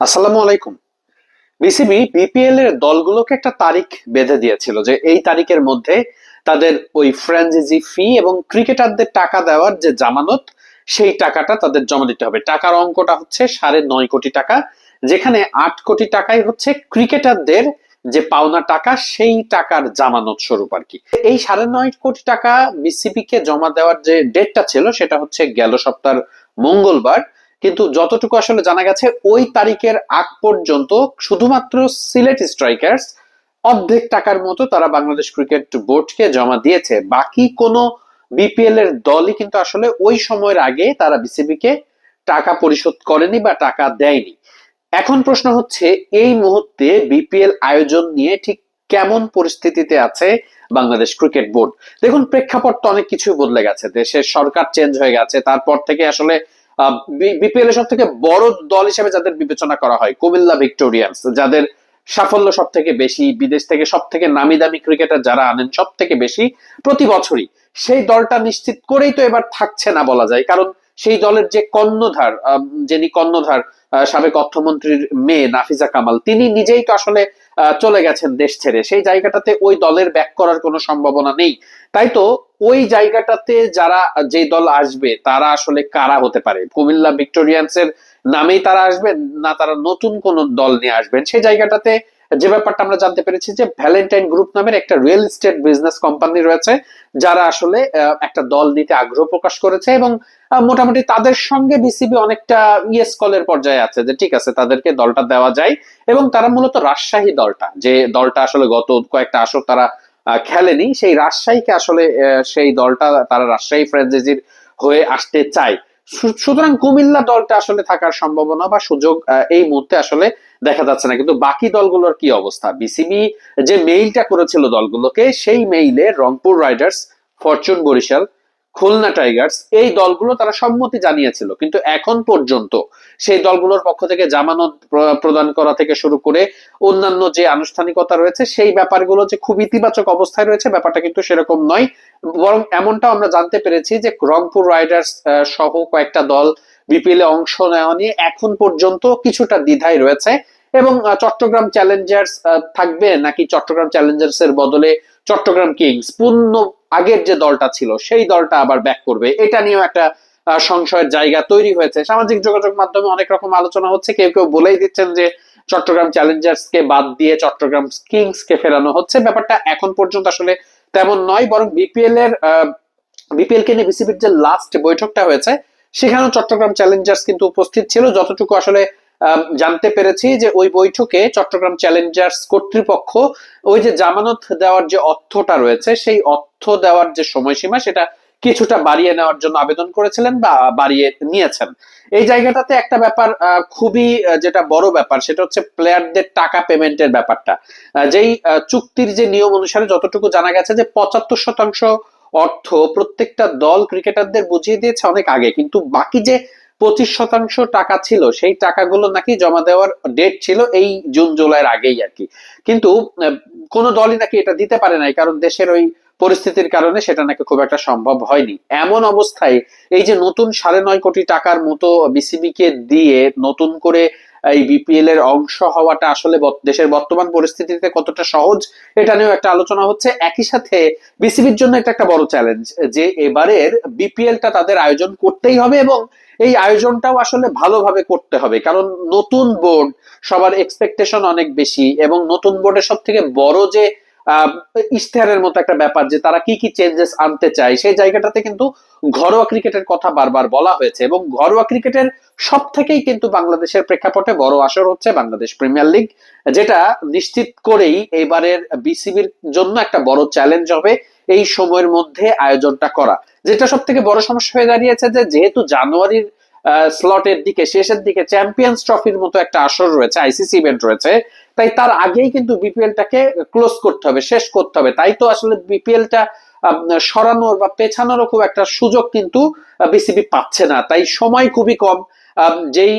আসসালামু আলাইকুম। BCB BPL এর দলগুলোকে একটা তারিখ বেঁধে দিয়েছিল যে এই তারিখের মধ্যে তাদের ওই ফ্র্যাঞ্চাইজি ফি এবং ক্রিকেটারদের টাকা দেওয়ার যে জামানত, সেই টাকাটা তাদের জমা দিতে হবে। টাকার অঙ্কটা হচ্ছে সাড়ে নয় কোটি টাকা, যেখানে আট কোটি টাকাই হচ্ছে ক্রিকেটারদের যে পাওনা টাকা, সেই টাকার জামানত স্বরূপ আর কি। এই সাড়ে নয় কোটি টাকা বিসিবি কে জমা দেওয়ার যে ডেটটা ছিল, সেটা হচ্ছে গেল সপ্তাহের মঙ্গলবার। কিন্তু যতটুকু আসলে জানা গেছে, ওই তারিখের আগ পর্যন্ত শুধুমাত্র সিলেট স্ট্রাইকার্স অর্ধেক টাকার মতো তারা বাংলাদেশ ক্রিকেট বোর্ডকে জমা দিয়েছে। বাকি কোনো বিপিএল এর দলই কিন্তু আসলে ওই সময়ের আগে তারা বিসিবি কে টাকা পরিশোধ করেনি বা টাকা দেয়নি। এখন প্রশ্ন হচ্ছে, এই মুহূর্তে বিপিএল আয়োজন নিয়ে ঠিক কেমন পরিস্থিতিতে আছে বাংলাদেশ ক্রিকেট বোর্ড? দেখুন, প্রেক্ষাপট তো অনেক কিছুই বদলে গেছে। দেশের সরকার চেঞ্জ হয়ে গেছে, তারপর থেকে আসলে বিপিএল এর সব থেকে বড় দল হিসেবে যাদের বিবেচনা করা হয়, কুমিল্লা ভিক্টোরিয়ান্স, যাদের সাফল্য সব থেকে বেশি, বিদেশ থেকে সব থেকে নামি দামি ক্রিকেটার যারা আনেন সব থেকে বেশি প্রতি বছরই, সেই দলটা নিশ্চিত করেই তো এবার থাকছে না বলা যায়। কারণ সেই দলের যে কর্ণধার যিনি কর্ণধার সাবেক অর্থমন্ত্রীর মেয়ে নাফিজা কামাল, তিনি নিজেই তো আসলে চলে গেছেন দেশ ছেড়ে। সেই জায়গাটাতে ওই দলের ব্যাক করার কোনো সম্ভাবনা নেই। তাই তো ওই জায়গাটাতে যারা, যে দল আসবে, তারা আসলে কারা হতে পারে? কুমিল্লা ভিক্টোরিয়ান্সের নামেই তারা আসবেন না, তারা নতুন কোন দল নিয়ে আসবেন। সেই জায়গাটাতে যে ব্যাপারটা আমরা জানতে পেরেছি যে ভ্যালেন্টাইন গ্রুপ নামের একটা রিয়েল এস্টেট বিজনেস কোম্পানি রয়েছে, যারা আসলে একটা দল নিতে আগ্রহ প্রকাশ করেছে এবং মোটামুটি তাদের সঙ্গে বিসিবি অনেকটা ইয়েস কলের পর্যায়ে আছে যে ঠিক আছে, তাদেরকে দলটা দেওয়া যায় এবং তারা মূলত রাজশাহী দলটা, যে দলটা আসলে গত কয়েকটা আসর তারা খেলেনি, সেই রাজশাহীকে আসলে সেই দলটা তারা রাজশাহী ফ্র্যাঞ্চাইজির হয়ে আসতে চায়। সুতরাং কুমিল্লা দলটা আসলে থাকার সম্ভাবনা বা সুযোগ এই মুহূর্তে আসলে দেখা যাচ্ছে না। কিন্তু বাকি দলগুলোর কি অবস্থা? বিসিবি যে মেইলটা করেছিল দলগুলোকে, সেই মেইলে Rangpur Riders Fortune Barishal Khulna Tigers এই দলগুলো তারা সম্মতি জানিয়েছিল। কিন্তু এখন পর্যন্ত সেই দলগুলোর পক্ষ থেকে জামানত প্রদান করা থেকে শুরু করে অন্যান্য যে আনুষ্ঠানিকতা রয়েছে, সেই ব্যাপারগুলো যে খুব ইতিবাচক অবস্থায় রয়েছে, ব্যাপারটা কিন্তু সেরকম নয়। বরং এমনটাও আমরা জানতে পেরেছি যে রংপুর রাইডার্স সহ কয়েকটা দল বিপিএল এ অংশ নেওয়া নিয়ে এখন পর্যন্ত কিছুটা দ্বিধায় রয়েছে এবং চট্টগ্রাম চ্যালেঞ্জার্স থাকবে নাকি চট্টগ্রাম চ্যালেঞ্জার্স এর বদলে চট্টগ্রাম কিংস? পূর্ণ আগের যে দলটা ছিল সেই দলটা আবার ব্যাক করবে। এটা নিয়েও একটা সংশয়ের জায়গা তৈরি হয়েছে। সামাজিক যোগাযোগ মাধ্যমে অনেক রকম আলোচনা হচ্ছে। কেউ কেউ বলেই দিচ্ছেন যে চট্টগ্রাম চ্যালেঞ্জার্স কে বাদ দিয়ে চট্টগ্রাম কিংস কে ফেরানো হচ্ছে। ব্যাপারটা এখন পর্যন্ত আসলে তেমন নয় বরং বিপিএল এর বিপিএল কে নিয়ে বিসিবির যে লাস্ট বৈঠকটা হয়েছে সেখানেও চট্টগ্রাম চ্যালেঞ্জার্স কিন্তু উপস্থিত ছিল। যতটুকু আসলে আহ, জানতে পেরেছি যে ওই বৈঠকে চট্টগ্রাম চ্যালেঞ্জার্স কর্তৃপক্ষ ওই যে জামানত দেওয়ার যে অর্থটা রয়েছে, সেই অর্থ দেওয়ার যে সময়সীমা, সেটা কিছুটা বাড়িয়ে নেওয়ার জন্য আবেদন করেছিলেন বা বাড়িয়ে নিয়েছেন। এই জায়গাটাতে একটা ব্যাপার খুবই যেটা বড় ব্যাপার, সেটা হচ্ছে প্লেয়ারদের টাকা পেমেন্টের ব্যাপারটা। যেই চুক্তির যে নিয়ম অনুসারে যতটুকু জানা গেছে যে পঁচাত্তর শতাংশ অর্থ প্রত্যেকটা দল ক্রিকেটারদের বুঝিয়ে দিয়েছে অনেক আগে, কিন্তু বাকি যে পঁচিশ শতাংশ টাকা ছিল, সেই টাকাগুলো নাকি জমা দেওয়ার ডেট ছিল এই জুন, জুলাইয়ের আগেই আর কি। কিন্তু কোনো দলই নাকি এটা দিতে পারে নাই, কারণ দেশের ওই পরিস্থিতির কারণে সেটা নাকি খুব একটা সম্ভব হয়নি। এমন অবস্থায় এই যে নতুন সাড়ে নয় কোটি টাকার মতো বিসিবি কে দিয়ে নতুন করে এই বিপিএল এর অংশ হওয়াটা আসলে দেশের বর্তমান পরিস্থিতিতে কতটা সহজ, এটা নিয়েও একটা আলোচনা হচ্ছে। একই সাথে বিসিবির জন্য এটা একটা বড় চ্যালেঞ্জ যে এবারের বিপিএলটা তাদের আয়োজন করতেই হবে এবং এই আয়োজনটাও আসলে ভালোভাবে করতে হবে, কারণ নতুন বোর্ড সবার এক্সপেকটেশন অনেক বেশি এবং নতুন বোর্ডের সব থেকে বড় যে ইশতেহারের মতো একটা ব্যাপার যে তারা কি কি চেঞ্জেস আনতে চায়, সেই জায়গাটাতে কিন্তু ঘরোয়া ক্রিকেটের কথা বারবার বলা হয়েছে এবং ঘরোয়া ক্রিকেটের সব থেকেই কিন্তু বাংলাদেশের প্রেক্ষাপটে বড় আসর হচ্ছে বাংলাদেশ প্রিমিয়ার লিগ যেটা নিশ্চিত করেই এবারের বিসিবির জন্য একটা বড় চ্যালেঞ্জ হবে এই সময়ের মধ্যে আয়োজনটা করা। যেটা সব থেকে বড় সমস্যা হয়ে দাঁড়িয়েছে যে যেহেতু জানুয়ারির স্লটের দিকে, শেষের দিকে চ্যাম্পিয়ন্স ট্রফির মতো একটা আসর রয়েছে আইসিসি ইভেন্ট রয়েছে, তাই তার আগেই কিন্তু বিপিএলটাকে ক্লোজ করতে হবে, শেষ করতে হবে। তাই তো আসলে বিপিএলটা সরানোর বা পেছানোরও খুব একটা সুযোগ কিন্তু বিসিবি পাচ্ছে না। তাই সময় খুবই কম। যেই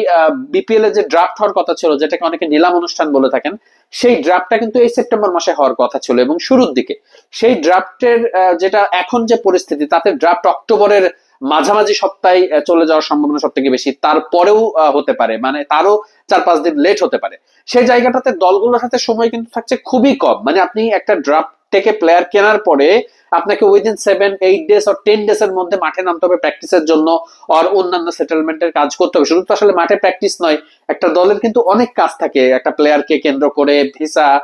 বিপিএল এর যে ড্রাফট হওয়ার কথা ছিল, যেটাকে অনেকে নিলাম অনুষ্ঠান বলে থাকেন সেই ড্রাফটটা কিন্তু এই সেপ্টেম্বর মাসে হওয়ার কথা ছিল এবং শুরুর দিকে। সেই ড্রাফটের যেটা এখন যে পরিস্থিতি, তাতে ড্রাফট অক্টোবরের মাঝামাঝি সপ্তাহে চলে যাওয়ার সম্ভাবনা সব থেকে বেশি। তারপরেও হতে পারে। মানে তারও চার পাঁচ দিন লেট হতে পারে। সেই জায়গাটাতে দলগুলোর সাথে সময় কিন্তু থাকছে খুবই কম। মানে আপনি একটা ড্রাফট থেকে প্লেয়ার কেনার পরে আপনাকে within seven eight days or ten days এর মধ্যে মাঠে নামতে হবে প্র্যাকটিসের জন্য আর অন্যান্য সেটেলমেন্টের কাজ করতে হবে। শুধু তো আসলে মাঠে প্র্যাকটিস নয়, একটা দলের কিন্তু অনেক কাজ থাকে। একটা প্লেয়ারকে কেন্দ্র করে ভিসা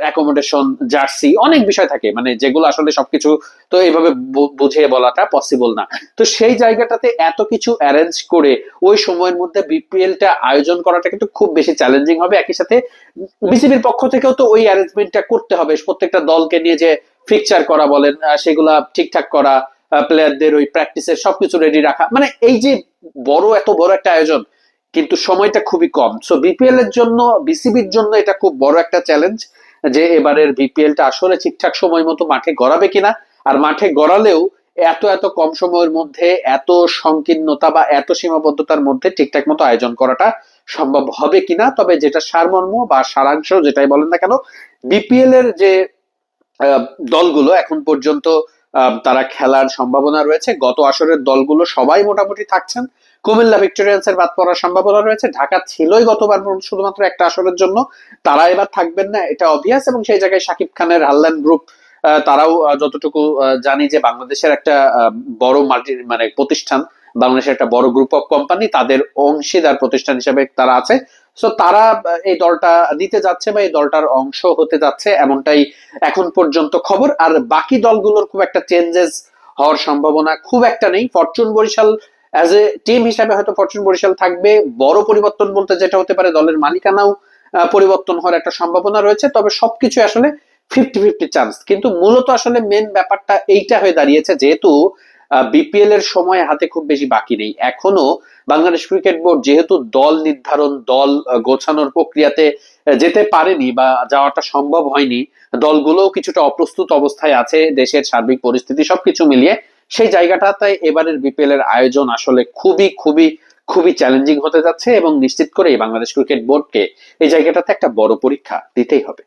অ্যাকোমোডেশন জার্সি অনেক বিষয় থাকে। মানে যেগুলো আসলে সবকিছু তো এইভাবে বু- বুঝিয়ে বলাটা পসিবল না। তো সেই জায়গাটাতে এত কিছু অ্যারেঞ্জ করে ওই সময়ের মধ্যে বিপিএলটা আয়োজন করাটা কিন্তু খুব বেশি চ্যালেঞ্জিং হবে। একই সাথে বিসিবির পক্ষ থেকেও তো ওই অ্যারেঞ্জমেন্টটা করতে হবে। প্রত্যেকটা দলকে নিয়ে যে ফিকচার করা বলেন সেগুলা ঠিকঠাক করা প্লেয়ারদের ওই প্র্যাকটিসের সবকিছু রেডি রাখা। মানে এই যে বড়, এত বড় একটা আয়োজন, কিন্তু সময়টা খুবই কম। সো বিপিএল এর জন্য বিসিবির জন্য এটা খুব বড় একটা চ্যালেঞ্জ যে এবারের বিপিএলটা আসলে ঠিকঠাক সময় মতো মাঠে গড়াবে কিনা, আর মাঠে গড়ালেও এত এত কম সময়ের মধ্যে, এত সংকীর্ণতা বা এত সীমাবদ্ধতার মধ্যে ঠিকঠাক মতো আয়োজন করাটা সম্ভব হবে কিনা, তবে যেটা সারমর্ম বা সারাংশ যেটাই বলেন না কেন বিপিএল এর যে দলগুলো এখন পর্যন্ত তারা খেলার সম্ভাবনা রয়েছে। গত আসরের দলগুলো সবাই মোটামুটি থাকছেন। কুমিল্লা ভিক্টোরিয়ান্স এর বাদ পড়ার সম্ভাবনা রয়েছে। ঢাকা শুধুই গতবার শুধুমাত্র একটা আসরের জন্য। তারা এবার থাকবেন না, এটা অবভিয়াস এবং সেই জায়গায় শাকিব খানের হাল্লান গ্রুপ তারাও যতটুকু জানি যে বাংলাদেশের একটা বড় মাল্টি মানে প্রতিষ্ঠান, বাংলাদেশের একটা বড় গ্রুপ অফ কোম্পানি তাদের অংশীদার প্রতিষ্ঠান হিসেবে তারা আছে। সো তারা এই দলটা দিতে যাচ্ছে বা এই দলটার অংশ হতে যাচ্ছে এমনটাই এখন পর্যন্ত খবর। আর বাকি দলগুলোর খুব একটা চেঞ্জেস হওয়ার সম্ভাবনা খুব একটা নেই। Fortune Barishal as a team হিসাবে হয়তো ফরচুন বরিশাল থাকবে। বড় পরিবর্তন বলতে যেটা হতে পারে, দলের মালিকানাও পরিবর্তন হওয়ার একটা সম্ভাবনা রয়েছে। তবে সবকিছু আসলে ফিফটি ফিফটি চান্স কিন্তু মূলত আসলে মেন ব্যাপারটা এইটা হয়ে দাঁড়িয়েছে যেহেতু বিপিএল এর সময় হাতে খুব বেশি বাকি নেই। এখনও বাংলাদেশ ক্রিকেট বোর্ড যেহেতু দল নির্ধারণ, দল গোছানোর প্রক্রিয়াতে যেতে পারেনি বা যাওয়াটা সম্ভব হয়নি, দলগুলোও কিছুটা অপ্রস্তুত অবস্থায় আছে, দেশের সার্বিক পরিস্থিতি সবকিছু মিলিয়ে। সেই জায়গাটাতে এবারের বিপিএল এর আয়োজন আসলে খুবই খুবই খুবই চ্যালেঞ্জিং হতে যাচ্ছে এবং নিশ্চিত করেই বাংলাদেশ ক্রিকেট বোর্ডকে এই জায়গাটাতে একটা বড় পরীক্ষা দিতেই হবে।